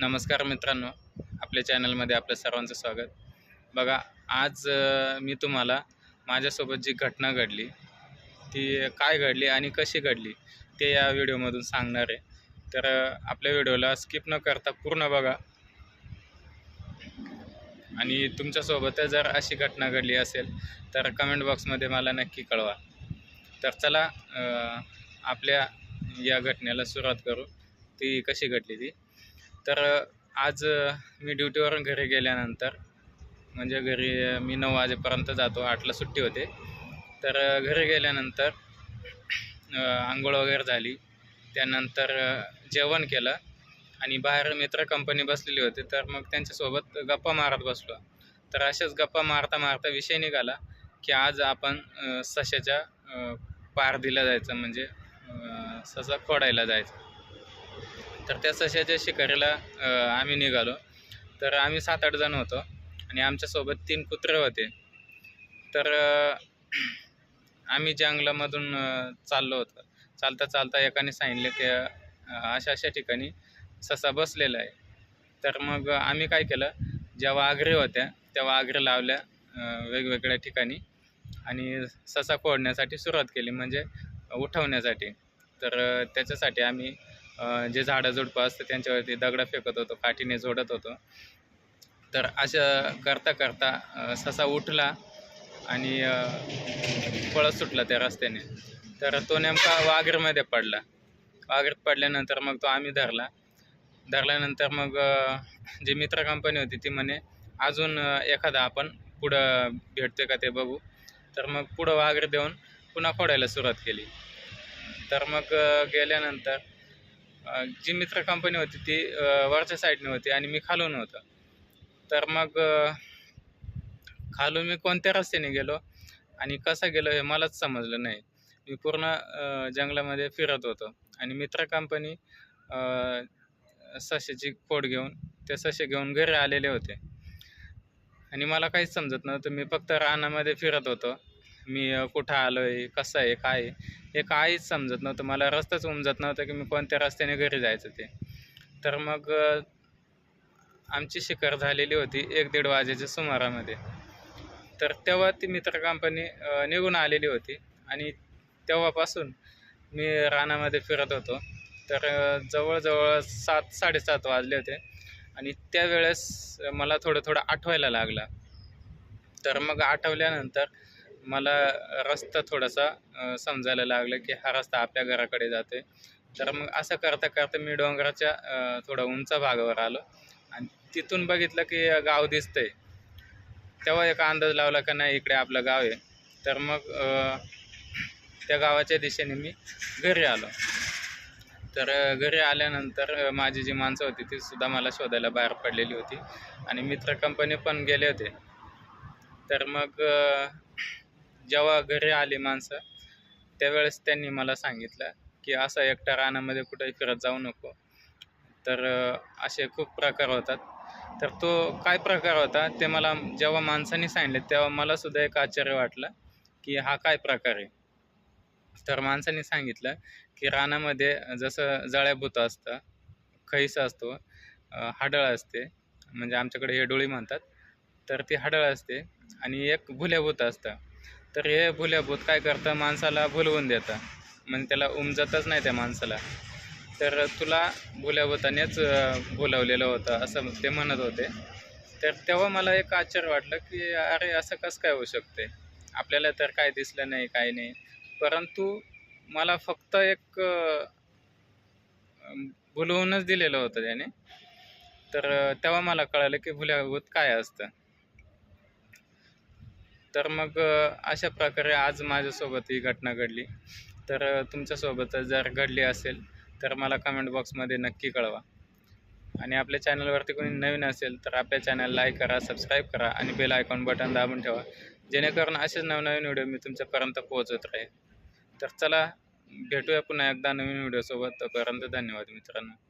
नमस्कार मित्रांनो आपल्या चॅनलमध्ये आपलं सर्वांचं स्वागत. बघा आज मी तुम्हाला माझ्यासोबत जी घटना घडली ती काय घडली आणि कशी घडली ते या व्हिडिओमधून सांगणार आहे. तर आपल्या व्हिडिओला स्किप न करता पूर्ण बघा. आणि तुमच्यासोबत जर अशी घटना घडली असेल तर कमेंट बॉक्समध्ये मला नक्की कळवा. तर चला आपल्या या घटनेला सुरुवात करू. ती कशी घडली ती? तर आज मी ड्युटीवरून घरी गेल्यानंतर म्हणजे घरी मी नऊ वाजेपर्यंत जातो आठला सुट्टी होते. तर घरी गेल्यानंतर आंघोळ वगैरे झाली. त्यानंतर जेवण केलं आणि बाहेर मित्र कंपनी बसलेली होती. तर मग त्यांच्यासोबत गप्पा मारत बसलो. तर असेच गप्पा मारता मारता विषय निघाला की आज आपण सशाच्या पार दिला जायचं. म्हणजे ससा खोडायला जायचं. तर त्या सशाच्या शिकारीला आम्ही निघालो. तर आम्ही सात आठ जण होतो आणि आमच्यासोबत तीन कुत्रे होते. तर आम्ही जंगलामधून चाललो होतो. चालता चालता एकाने सांगितले की अशा अशा ठिकाणी ससा बसलेला आहे. तर मग आम्ही काय केलं जेव्हा वाघरे होत्या तेव्हा आग्रे लावल्या वेगवेगळ्या ठिकाणी आणि ससा फोडण्यासाठी सुरुवात केली म्हणजे उठवण्यासाठी. तर त्याच्यासाठी आम्ही जे झाडंझुडपं असतं त्यांच्यावरती दगडं फेकत होतो काठीने झोडत होतो. तर असं करता करता ससा उठला आणि अ, पळत सुटला त्या रस्त्याने. तर तो नेमका वाघरमध्ये पडला. वाघरीत पडल्यानंतर मग तो आम्ही धरला. धरल्यानंतर मग जी मित्र कंपनी होती ती म्हणे अजून एखादा आपण पुढं भेटते का ते बघू. तर मग पुढं वाघर देऊन पुन्हा खोडायला सुरुवात केली. तर मग गेल्यानंतर जी मित्र कंपनी होती ती वरच्या साईडने होती आणि मी खालून होतो. तर मग खालून मी कोणत्या रस्त्याने गेलो आणि कसा गेलो हे मलाच समजलं नाही. मी पूर्ण जंगलामध्ये फिरत होतो आणि मित्र कंपनी अ, खोड घेऊन ते ससे घेऊन घरी आलेले होते. आणि मला काहीच समजत नव्हतं. मी फक्त रानामध्ये फिरत होतो. मी कुठं आलो आहे कसं आहे काय आहे हे काहीच समजत नव्हतं. मला रस्ताच उमजत नव्हतं की मी कोणत्या रस्त्याने घरी जायचं ते. तर मग आमची शिकार झालेली होती एक दीड वाजेच्या सुमारामध्ये. तर तेव्हा ती मित्र कंपनी निघून आलेली होती आणि तेव्हापासून मी रानामध्ये फिरत होतो. तर जवळजवळ सात साडेसात वाजले होते आणि त्यावेळेस मला थोडं थोडं आठवायला लागला. तर मग आठवल्यानंतर मला रस्ता थोडासा समजायला लागलं की हा रस्ता आपल्या घराकडे जातोय. तर मग असं करता करता मी डोंगराच्या थोडा उंच भागावर आलो. आणि तिथून बघितलं की गाव दिसतंय. तेव्हा एक अंदाज लावला का नाही इकडे आपलं गाव आहे. तर मग त्या गावाच्या दिशेने मी घरी आलो. तर घरी आल्यानंतर माझी जी माणसं होती ती सुद्धा मला शोधायला बाहेर पडलेली होती. आणि मित्र कंपनी पण गेले होते. तर मग जेव्हा घरी आली माणसं त्यावेळेस त्यांनी मला सांगितलं की असं एकट्या रानामध्ये कुठेही फिरत जाऊ नको. तर असे खूप प्रकार होतात. तर तो काय प्रकार होता ते मला जेव्हा माणसांनी सांगितले तेव्हा मला सुद्धा एक आश्चर्य वाटलं की हा काय प्रकार आहे. तर माणसांनी सांगितलं की रानामध्ये जसं जळ्याभूत असतं खैस असतो हाडळ असते म्हणजे आमच्याकडे हे डोळी म्हणतात तर ती हाडळ असते आणि एक भुल्याभूत असतं. तर हे भुल्याभूत काय करतं? माणसाला भुलवून देतं. म्हणजे त्याला उमजतच नाही त्या माणसाला. तर तुला भुल्याभूतानेच भुलवलेलं होतं असं ते म्हणत होते. तर तेव्हा मला एक आश्चर्य वाटलं की अरे असं कसं काय होऊ शकते? आपल्याला तर काय दिसलं नाही काय नाही. परंतु मला फक्त एक भुलवूनच दिलेलं होतं त्याने. तर तेव्हा मला कळालं की भुल्याभूत काय असतं. तर मग अशा प्रकारे आज माझ्यासोबत ही घटना घडली. तर तुमच्यासोबत जर घडली असेल तर मला कमेंट बॉक्समध्ये नक्की कळवा. आणि आपल्या चॅनलवरती कोणी नवीन असेल तर आपल्या चॅनल लाईक करा सबस्क्राईब करा आणि बेल आयकॉन बटन दाबून ठेवा. जेणेकरून असेच नवनवीन व्हिडिओ मी तुमच्यापर्यंत पोहोचत राहील. तर चला भेटूया पुन्हा एकदा नवीन व्हिडिओसोबत तोपर्यंत धन्यवाद मित्रांनो.